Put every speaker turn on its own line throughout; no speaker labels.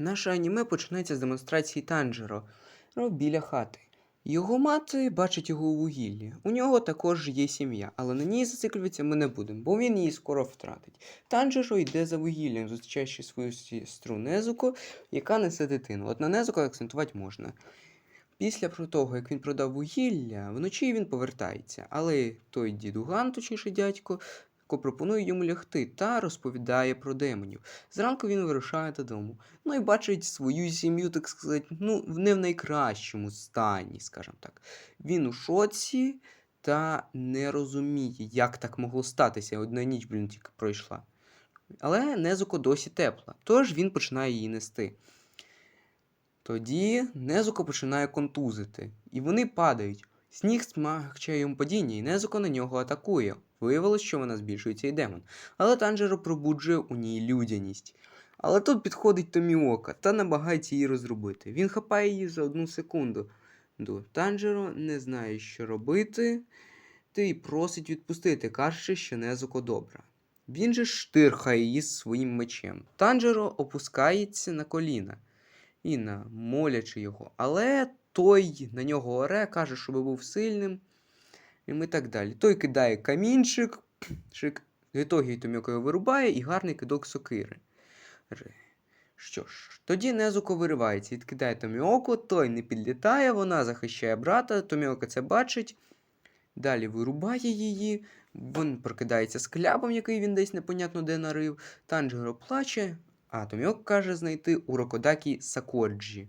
Наше аніме починається з демонстрації Танджеро біля хати. Його мати бачить його у вугіллі. У нього також є сім'я, але на ній зациклюватися ми не будемо, бо він її скоро втратить. Танджеро йде за вугіллям, зустрічаючи свою сестру Незуко, яка несе дитину. От на Незуко акцентувати можна. Після того, як він продав вугілля, вночі він повертається, але той дідуган, точніше дядько, ко пропонує йому лягти та розповідає про демонів. Зранку він вирушає додому. Ну і бачить свою сім'ю, так сказати, ну, не в найкращому стані, скажімо так. Він у шоці та не розуміє, як так могло статися. Одна ніч, блін, тільки пройшла. Але Незуко досі тепла, тож він починає її нести. Тоді Незуко починає контузити, і вони падають. Сніг смягчає йому падіння, і Незуко на нього атакує. Виявилось, що вона збільшується і демон. Але Танжеро пробуджує у ній людяність. Але тут підходить Томіока та намагається її розробити. Він хапає її за одну секунду. Ду. Танжеро не знає, що робити, й просить відпустити, кажучи, що Незуко добра. Він же штирхає її своїм мечем. Танжеро опускається на коліна. Інна, молячи його. Але той на нього оре, каже, щоб був сильним. І так далі. Той кидає камінчик, шик. В ітогі Томіоко його вирубає і гарний кидок сокири. Що ж, тоді Незуко виривається, відкидає Томіоко, той не підлітає, вона захищає брата, Томіоко це бачить. Далі вирубає її, він прокидається з який він десь непонятно де нарив. Танджеро плаче, а Томіоко каже знайти у Рокодакі Сакоджі.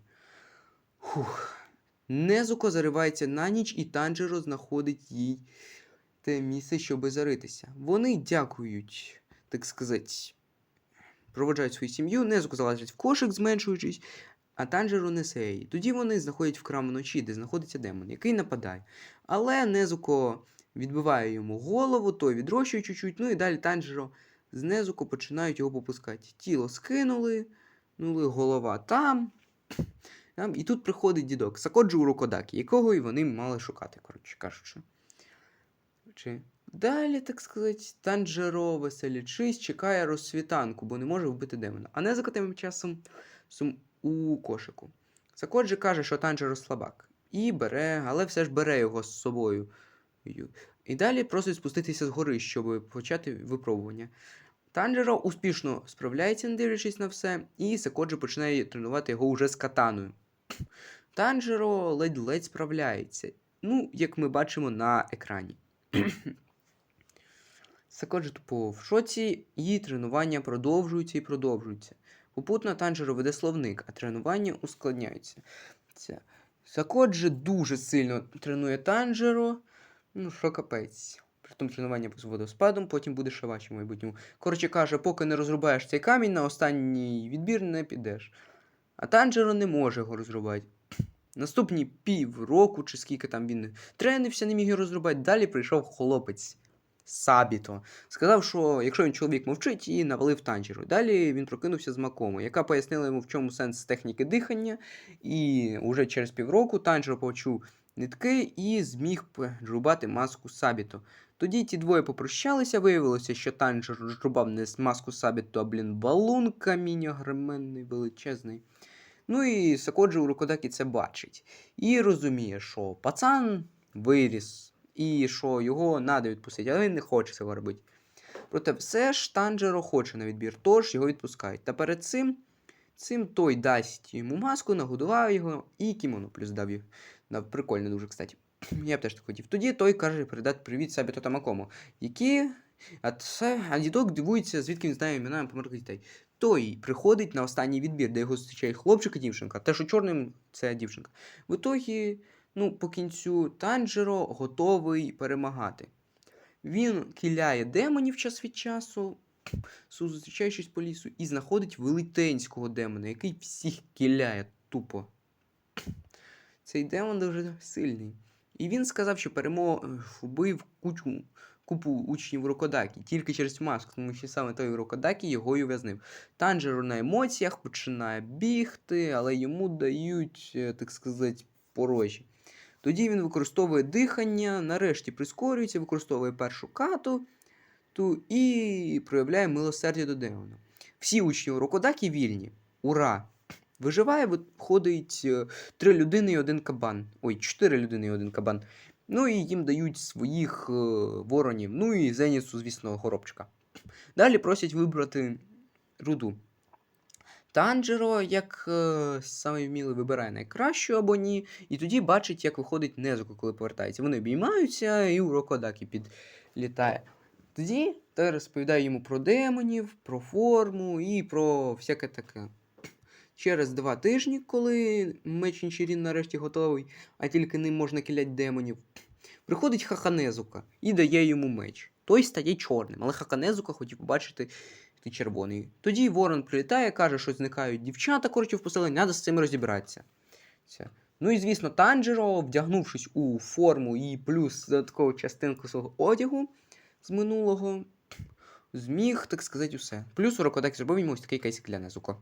Фух. Незуко заривається на ніч, і Танджеро знаходить їй те місце, щоби заритися. Вони дякують, так сказати, проводжають свою сім'ю, Незуко залазять в кошик, зменшуючись, а Танджеро несе її. Тоді вони знаходять в крам вночі, де знаходиться демон, який нападає. Але Незуко відбиває йому голову, той відрощує чуть-чуть, ну і далі Танджеро з Незуко починають його попускати. Тіло скинули, ну голова там. І тут приходить дідок Сакоджу Урокодакі, якого і вони мали шукати, коротше кажучи. Чи... Далі, так сказати, Танджеро, веселячись, чекає розсвітанку, бо не може вбити демона. А не за тим часом сум... у кошику. Сакоджі каже, що Танджеро слабак. І бере, але все ж бере його з собою. І далі просить спуститися з гори, щоб почати випробування. Танджеро успішно справляється, не дивлячись на все, і Сакоджі починає тренувати його уже з катаною. Танджеро ледь-ледь справляється. Ну, як ми бачимо на екрані. Сакоджі тупо в шоці, і тренування продовжуються і продовжуються. Попутно Танджеро веде словник, а тренування ускладняються. Це. Дуже сильно тренує Танджеро. Ну, що капець. Притом тренування з водоспадом, потім буде шавачі в майбутньому. Коротше каже, поки не розрубаєш цей камінь, на останній відбір не підеш. А Танджеро не може його розрубати. Наступні півроку, чи скільки там він тренився, не міг його розрубати. Далі прийшов хлопець Сабіто. Сказав, що якщо він чоловік мовчить, і навалив танджеру. Далі він прокинувся з Макомо, яка пояснила йому, в чому сенс техніки дихання. І уже через півроку танджеро почув нитки і зміг рубати маску Сабіто. Тоді ті двоє попрощалися, виявилося, що Танджер рубав не маску Сабіто, а блін, балун камінь огроменний, величезний. Ну і Сакоджі у Рокодакі це бачить. І розуміє, що пацан виріс, і що його треба відпустити, але він не хоче цього робити. Проте все ж Танджеро хоче на відбір, тож його відпускають. Та перед цим цим той дасть йому маску, нагодував його і кімоно плюс дав їх. Прикольно дуже, кстати. Я б теж так хотів. Тоді той каже передати привіт Сабіто та Макому, які. А, це... а дідок дивується, звідки він знає імена померлих дітей. Той приходить на останній відбір, де його зустрічає хлопчик і дівчинка. Те, що чорним, це дівчинка. В ітогі, ну, по кінцю Танджеро готовий перемагати. Він кіляє демонів час від часу, зустрічаючись по лісу, і знаходить велетенського демона, який всіх кіляє тупо. Цей демон дуже сильний. І він сказав, що перемо вбив кучу, купу учнів Рокодакі тільки через маску, тому що саме той Рокодакі його й ув'язнив. Танжеро на емоціях починає бігти, але йому дають, е, так сказати, порожі. Тоді він використовує дихання, нарешті прискорюється, використовує першу кату ту, і проявляє милосердя до демона. Всі учні Рокодакі вільні. Ура! Виживає, виходить е, три людини і один кабан. Ой, чотири людини і один кабан. Ну і їм дають своїх е, воронів. Ну і Зенісу, звісно, горобчика. Далі просять вибрати руду. Танджеро, як е, саме вмілий, вибирає найкращу або ні, і тоді бачить, як виходить Незуко, коли повертається. Вони обіймаються, і у Рокодакі підлітає. Тоді та розповідає йому про демонів, про форму і про всяке таке. Через два тижні, коли меч Нічирін нарешті готовий, а тільки ним можна кілять демонів, приходить Хаханезука і дає йому меч. Той стає чорним, але Хаканезука хотів побачити ти червоний. Тоді Ворон прилітає, каже, що зникають дівчата, коротше, в поселенні, треба з цим розібратися. Ну і звісно, Танджеро, вдягнувшись у форму і плюс додаткову частинку свого одягу з минулого, зміг, так сказати, усе. Плюс Урокодак зробив йому ось такий кейсик для Незуко.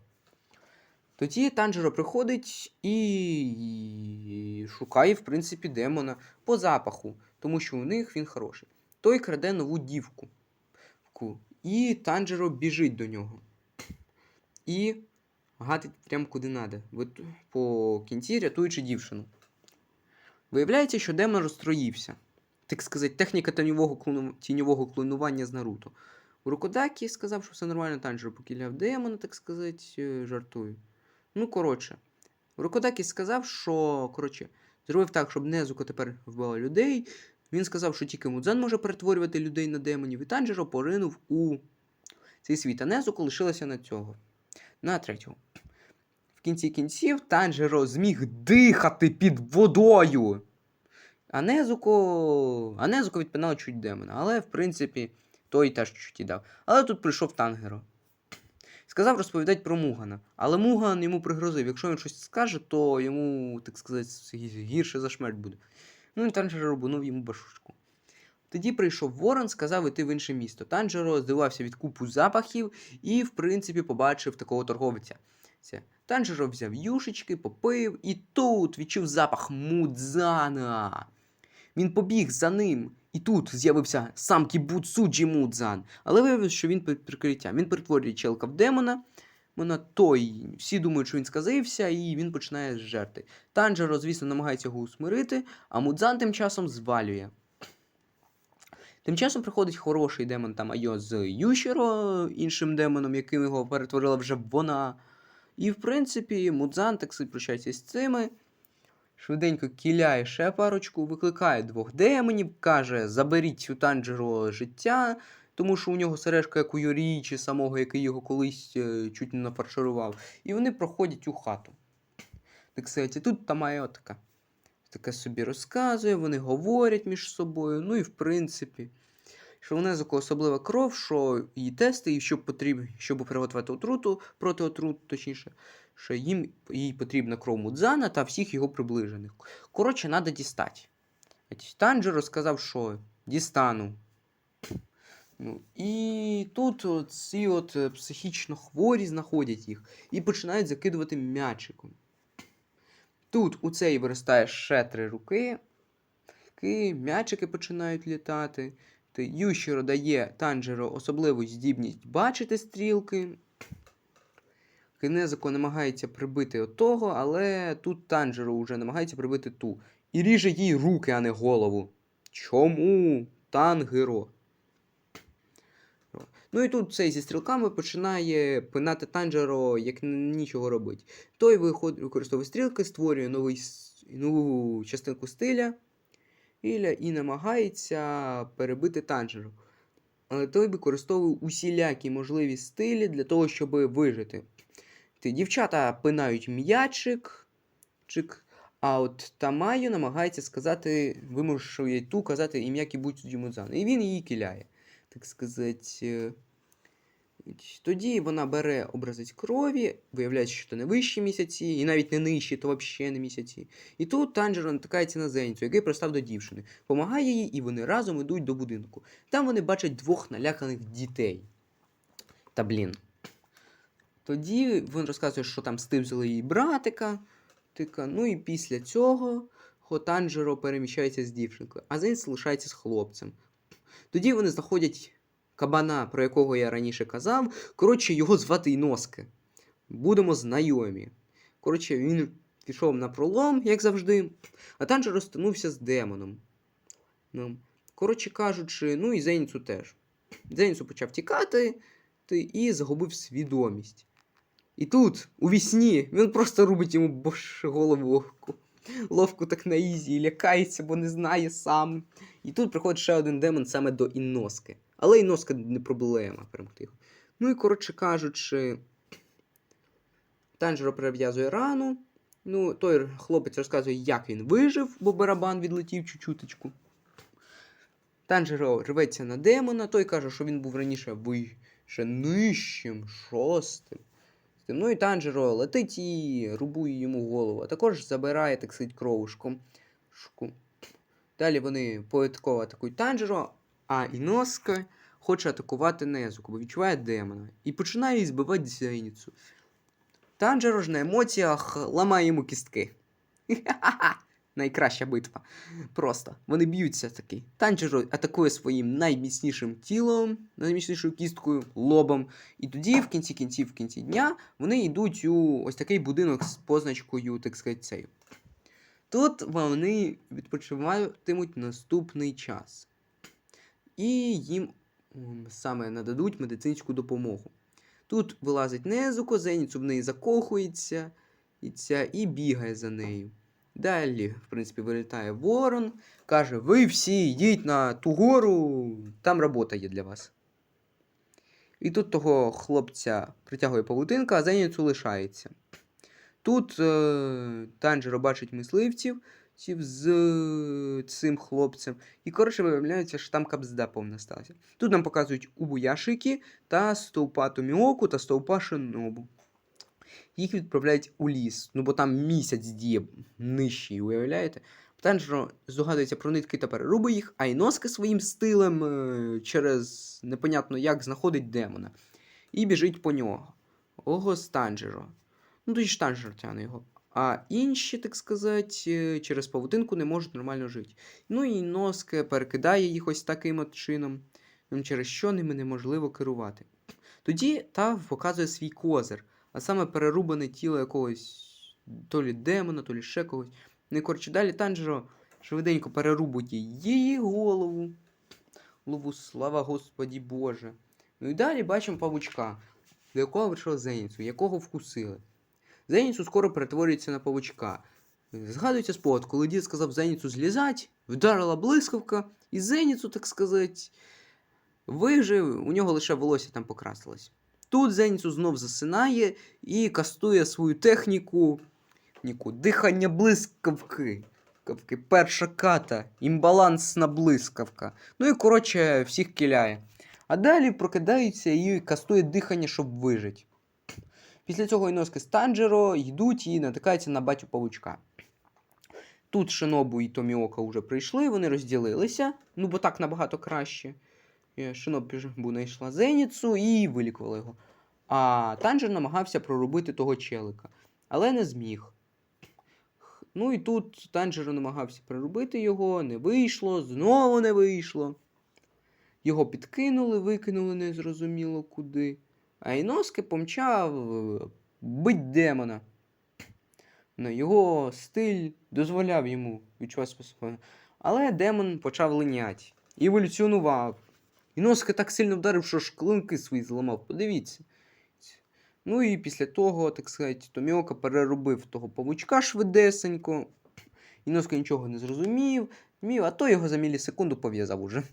Тоді Танджеро приходить і шукає, в принципі, демона по запаху, тому що у них він хороший. Той краде нову дівку. І Танджеро біжить до нього. І гатить прямо куди треба. По кінці рятуючи дівчину. Виявляється, що демон розстроївся. Так сказати, техніка тіньового, клону... тіньового клонування з Наруто. У Рокодакі сказав, що все нормально, Танджеро покіляв демона, так сказати, е, жартую. Ну, коротше, Рокодакі сказав, що коротше, зробив так, щоб Незуко тепер вбила людей. Він сказав, що тільки Мудзан може перетворювати людей на демонів, і Танджеро поринув у цей світ. А Незуко лишилася на цього. На третього. В кінці кінців Танджеро зміг дихати під водою. А Незуко. А Незуко відпинало чуть демона. Але, в принципі, той теж чуть і дав. Але тут прийшов Тангеро. Сказав розповідати про Мугана. Але Муган йому пригрозив, якщо він щось скаже, то йому, так сказати, гірше за смерть буде. Ну і Танджеро рубанув йому башушку. Тоді прийшов Ворон, сказав іти в інше місто. Танджеро здивався від купу запахів і, в принципі, побачив такого торговця. Танджеро взяв юшечки, попив і тут відчув запах Мудзана. Він побіг за ним, і тут з'явився сам Кібуцуджі Мудзан. Але виявилось, що він під прикриттям. Він перетворює челка в демона. Вона той, всі думають, що він сказився, і він починає жерти. Танджеро, звісно, намагається його усмирити, а Мудзан тим часом звалює. Тим часом приходить хороший демон там Айо з Ющеро, іншим демоном, яким його перетворила вже вона. І, в принципі, Мудзан так прощається з цими. Швиденько кіляє ще парочку, викликає двох демонів, каже: заберіть у Танджеро життя, тому що у нього сережка, як у Йорічі самого, який його колись е, чуть не нафарширував. І вони проходять у хату. Так сказати, тут Тамайо така. Таке собі розказує, вони говорять між собою. Ну і в принципі, що у Незуко особлива кров, що її тести, і щоб потрібно, щоб приготувати отруту проти отруту, точніше, що їм їй потрібна кров Мудзана та всіх його приближених. Коротше, треба дістати. Танджеро сказав, що дістану. Ну, І тут ці от е, психічно хворі знаходять їх і починають закидувати м'ячиком. Тут у цей виростає ще три руки, Ки, м'ячики починають літати. Ти Ющиро дає Танджеро особливу здібність бачити стрілки. Кинезико намагається прибити отого, але тут Танджеро вже намагається прибити ту. І ріже їй руки, а не голову. Чому? Тангеро? Ну і тут цей зі стрілками починає пинати Танджеро, як нічого робить. Той використовує стрілки, створює новий, нову частинку стиля і намагається перебити Танджеро. Але той використовує усілякі можливі стилі для того, щоб вижити. Ті дівчата пинають м'ячик, чик, а от Тамаю намагається сказати, вимушує ту казати ім'я Кібуцю Мудзан. І він її кіляє. Так сказати. Тоді вона бере образець крові, виявляється, що це не вищі місяці, і навіть не нижчі, то взагалі не місяці. І тут Танджеро натикається на Зенцю, який пристав до дівчини, помагає їй, і вони разом йдуть до будинку. Там вони бачать двох наляканих дітей. Та блін. Тоді він розказує, що там стивзили її братика. Тика. Ну і після цього Хотанджеро переміщається з дівчинкою, а Зенц лишається з хлопцем. Тоді вони знаходять кабана, про якого я раніше казав. Коротше, його звати Іноски. Будемо знайомі. Коротше, він пішов на пролом, як завжди, а Танжер розтинувся з демоном. Ну, коротше кажучи, ну і Зеніцу теж. Зеніцу почав тікати і загубив свідомість. І тут, у вісні, він просто рубить йому бош голову ловку. Ловку так на ізі і лякається, бо не знає сам. І тут приходить ще один демон саме до Інноски. Але Інноска не проблема перемогти його. Ну і коротше кажучи, Танжеро перев'язує рану. Ну, той хлопець розказує, як він вижив, бо барабан відлетів чуть-чуточку. Танжеро рветься на демона, той каже, що він був раніше вище нижчим, шостим. Ну і Танжеро летить і рубує йому голову, а також забирає, так сказать, кровушку. Шку. Далі вони поетково атакують Танжеро, а Іноска хоче атакувати Незуку, бо відчуває демона. І починає збивати Зеніцу. Танжеро ж на емоціях ламає йому кістки. Найкраща битва. Просто. Вони б'ються таки. Танжеро атакує своїм найміцнішим тілом, найміцнішою кісткою, лобом. І тоді, в кінці кінців, в кінці дня, вони йдуть у ось такий будинок з позначкою, так сказати, цею. Тут вони відпочиватимуть наступний час. І їм саме нададуть медицинську допомогу. Тут вилазить Незуко, Зеніцу в неї закохується і бігає за нею. Далі, в принципі, вилітає Ворон, каже: Ви всі йдіть на ту гору, там робота є для вас. І тут того хлопця притягує павутинка, а Зеніцу лишається. Тут е, Танжеро бачить мисливців ців з е, цим хлопцем. І коротше виявляється, що там кабзда повна сталася. Тут нам показують Убуяшики та стовпа Томіоку та стовпа Шинобу. Їх відправляють у ліс, ну бо там місяць діє нижчий, уявляєте? Танжеро здогадується про нитки та переруби їх, а Іноска своїм стилем е, через непонятно як знаходить демона. І біжить по нього. Ого, з Танжеро. Ну, тоді ж Танжеро тягне його. А інші, так сказати, е, через павутинку не можуть нормально жити. Ну і Носка перекидає їх ось таким от чином, через що ними неможливо керувати. Тоді Тав показує свій козир, а саме перерубане тіло якогось то лі демона, то лі ще когось. Ну і коротше, далі Танжеро швиденько перерубує її голову. Голову, слава Господі Боже. Ну і далі бачимо павучка, до якого вийшов Зеніцу, якого вкусили. Зеніцу скоро перетворюється на павучка. Згадується спогад, коли дід сказав Зеніцу злізать, вдарила блискавка, і Зеніцу, так сказати, вижив, у нього лише волосся там покрасилось. Тут Зеніцу знов засинає і кастує свою техніку Ніку, дихання блискавки. Блискавки, Перша ката, імбалансна блискавка. Ну і коротше, всіх киляє. А далі прокидається і кастує дихання, щоб вижити. Після цього Іноски з Танджеро йдуть і натикаються на батю павучка. Тут Шинобу і Томіока вже прийшли, вони розділилися, ну бо так набагато краще. Е, Шинобу знайшла Зеніцу і вилікувала його. А Танжер намагався прорубити того челика, але не зміг. Ну і тут Танжер намагався прорубити його, не вийшло, знову не вийшло. Його підкинули, викинули незрозуміло куди. А Іноски помчав е, бить демона. Ну, його стиль дозволяв йому відчувати. Але демон почав линяти. І. Іноски так сильно вдарив, що ж клинки свої зламав. Подивіться. Ну і після того, так сказати, Томіока переробив того павучка швидесенько. Іноска нічого не зрозумів, мів, а то його за мілісекунду пов'язав уже.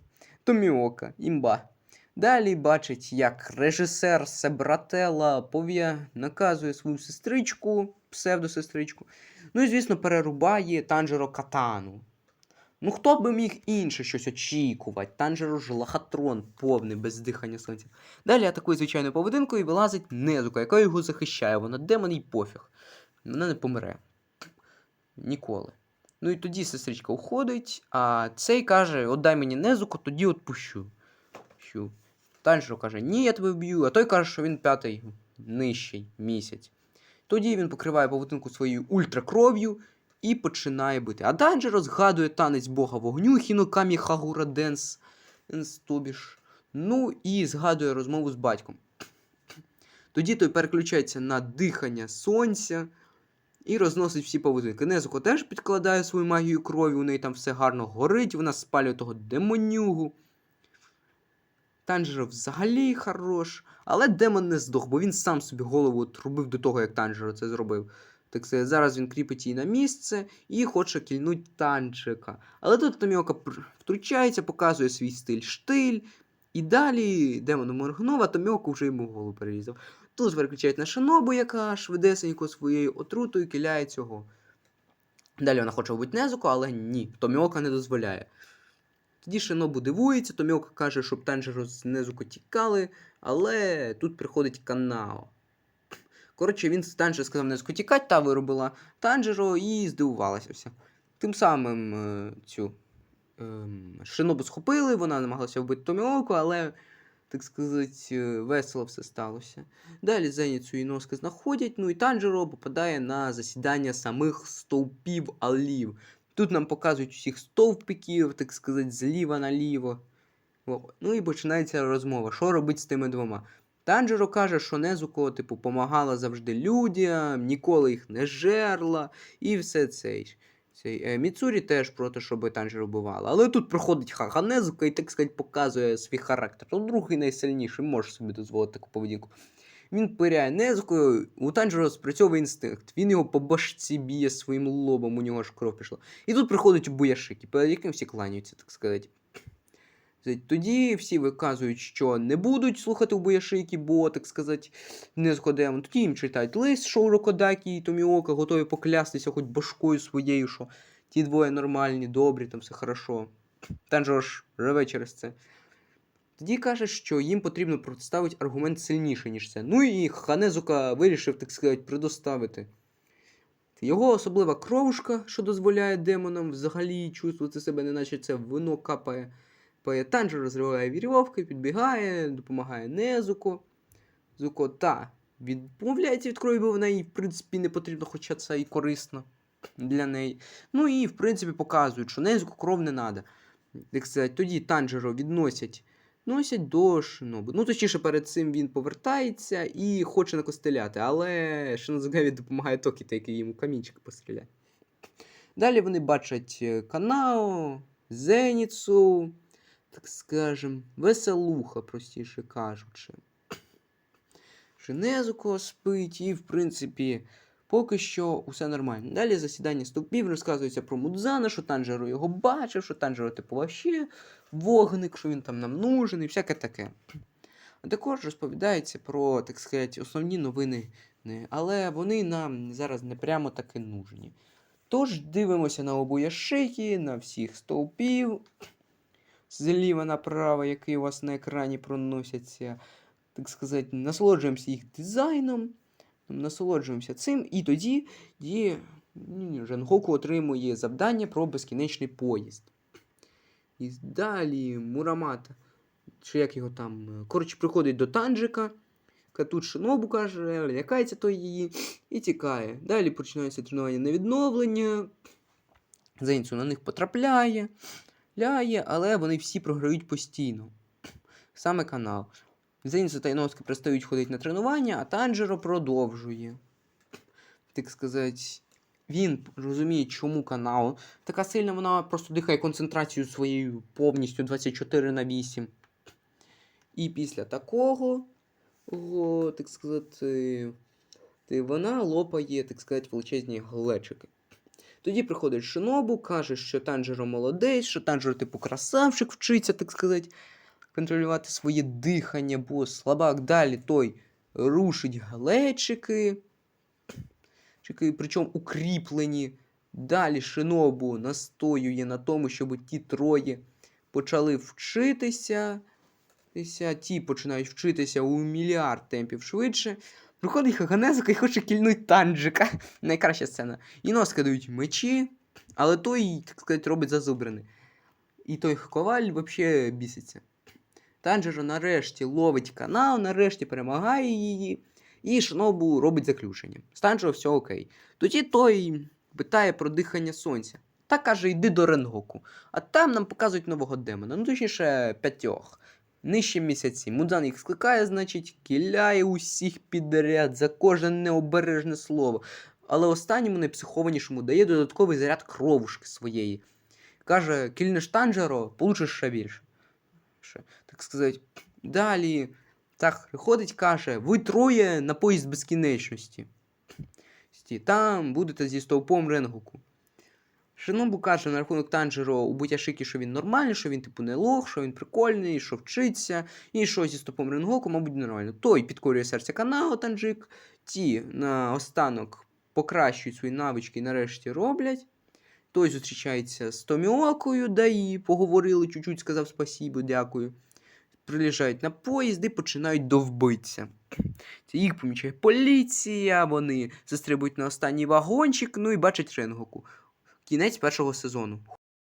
Томіока, імба. Далі бачить, як режисер Себрателла пов'я наказує свою сестричку, псевдосестричку. Ну і, звісно, перерубає Танжеро катану. Ну, хто би міг інше щось очікувати? Танжеро ж лохотрон повний, без дихання сонця. Далі атакує звичайною повединкою і вилазить Незука, яка його захищає. Вона демон і пофіг. Вона не помре. Ніколи. Ну і тоді сестричка уходить, а цей каже: отдай мені Незуку, тоді отпущу. Щу. Танжеро каже, ні, я тебе вб'ю, а той каже, що він п'ятий нижчий місяць. Тоді він покриває павутинку своєю ультракров'ю і починає бити. А Танжеро згадує танець бога вогню Хінокамі Хагура Денс, Денс, тобіш. Ну і згадує розмову з батьком. Тоді той переключається на дихання сонця і розносить всі павутинки. Незуко теж підкладає свою магію крові, у неї там все гарно горить, вона спалює того демонюгу. Танжеро взагалі хорош, але демон не здох, бо він сам собі голову отрубив до того, як Танжеро це зробив. Так сказати, зараз він кріпить її на місце і хоче кільнуть танчика. Але тут Томіока втручається, показує свій стиль штиль. І далі демон моргнув, а Томіока вже йому голову перерізав. Тут переключають на Шинобу, яка швидесенько своєю отрутою киляє цього. Далі вона хоче вбити Незуку, але ні, Томіока не дозволяє. Тоді Шинобу дивується, Томіока каже, щоб Танжеро з Незуко тікали, але тут приходить Канао. Коротше, він Танжеро сказав Незуко тікати, та виробила Танжеро і здивувалася вся. Тим самим е, цю ем, Шинобу схопили, вона намагалася вбити Томіоку, але, так сказати, е, весело все сталося. Далі Зеніцу і Носки знаходять, ну і Танжеро попадає на засідання самих стовпів алів. Тут нам показують усіх стовпиків, так сказати, зліва наліво. Ну і починається розмова. Що робити з тими двома? Танжеро каже, що Незуко, типу, помагала завжди людям, ніколи їх не жерла, і все це. Цей, е, Міцурі теж проти, щоб Танжеро вбивала. Але тут проходить Хаха Незуко і, так сказати, показує свій характер. То другий найсильніший може собі дозволити таку поведінку. Він пиряє Незукою, у Танжеро спрацьовує інстинкт. Він його по башці б'є своїм лобом, у нього ж кров пішла. І тут приходить Буяшики, перед яким всі кланяються, так сказати. Тоді всі виказують, що не будуть слухати у Буяшики, бо, так сказати, не згодемо. Тоді їм читають лист Шоуро Кодакі і Томіока, готові поклястися хоч башкою своєю, що ті двоє нормальні, добрі, там все хорошо. Танжеро ж реве через це. Тоді каже, що їм потрібно представити аргумент сильніший, ніж це. Ну і Ханезука вирішив, так сказати, предоставити. Його особлива кровушка, що дозволяє демонам взагалі чувствувати себе, неначе це вино капає. Пає розриває вірьовки, підбігає, допомагає Незуко. Зуко та відмовляється від крові, бо вона їй, в принципі, не потрібно, хоча це і корисно для неї. Ну і, в принципі, показують, що Незуко кров не треба. Так сказати, тоді Танжеро відносять носять до Шинобу. Ну, точніше, перед цим він повертається і хоче накостеляти, але Шинозугаві допомагає Токіта, який йому камінчик постріляє. Далі вони бачать е, Канао, Зеніцу, так скажем, веселуха, простіше кажучи. Шинезуко спить, і, в принципі, поки що усе нормально. Далі засідання стовпів розказується про Мудзана, що Танжеро його бачив, що Танжеро, типу, вообще вогник, що він там нам нужен і всяке таке. А також розповідається про, так сказати, основні новини, але вони нам зараз не прямо таки нужні. Тож дивимося на обояшики, на всіх стовпів, зліва направо, які у вас на екрані проносяться, так сказати, насолоджуємося їх дизайном, насолоджуємося цим, і тоді є, Жангоку отримує завдання про безкінечний поїзд. І далі Мурамата, чи як його там, коротше, приходить до Танджика, тут Шинобу каже, лякається той її і тікає. Далі починається тренування на відновлення. Зенцю на них потрапляє, ляє, але вони всі програють постійно. Саме канал. Зенцю та Іновський перестають ходити на тренування, а Танджеро продовжує. Так сказати, він розуміє, чому канал. Така сильна вона просто дихає концентрацію своєю повністю 24 на 8. І після такого, о, так сказати, вона лопає, так сказати, величезні глечики. Тоді приходить Шинобу, каже, що Танжеро молодець, що Танжеро, типу, красавчик вчиться, так сказати, контролювати своє дихання, бо слабак далі той рушить глечики. Чики, причому укріплені. Далі Шинобу настоює на тому, щоб ті троє почали вчитися. Ті починають вчитися у мільярд темпів швидше. Приходить Хаганезука і хоче кільнуть танджика. Найкраща сцена. Іноска дають мечі, але той, так сказати, робить зазубрини. І той коваль взагалі біситься. Танджеро нарешті ловить канал, нарешті перемагає її. І Шинобу робить заключення. З Танжеро все окей. Тоді той питає про дихання сонця. Та каже, йди до Ренгоку. А там нам показують нового демона. Ну, точніше, п'ятьох. Нижче місяці. Мудзан їх скликає, значить, кіляє усіх підряд за кожне необережне слово. але останньому найпсихованішому дає додатковий заряд кровушки своєї. Каже, кільнеш Танжеро, получиш ще більше. Так сказати, далі. Так, приходить, каже, ви троє на поїзд безкінечності. Там будете зі стовпом Ренгоку. Шинобу каже на рахунок Танжеро у Бутяшики, що він нормальний, що він типу не лох, що він прикольний, що вчиться, і що зі стопом Ренгоку, мабуть, нормально. Той підкорює серце Канао Танжик, ті на останок покращують свої навички і нарешті роблять. Той зустрічається з Томіокою, даї, поговорили, чуть-чуть сказав спасибо, дякую. Приїжджають на поїзд і починають довбитися. Це їх помічає поліція, вони застрибують на останній вагончик, ну і бачать Ренгоку. Кінець першого сезону.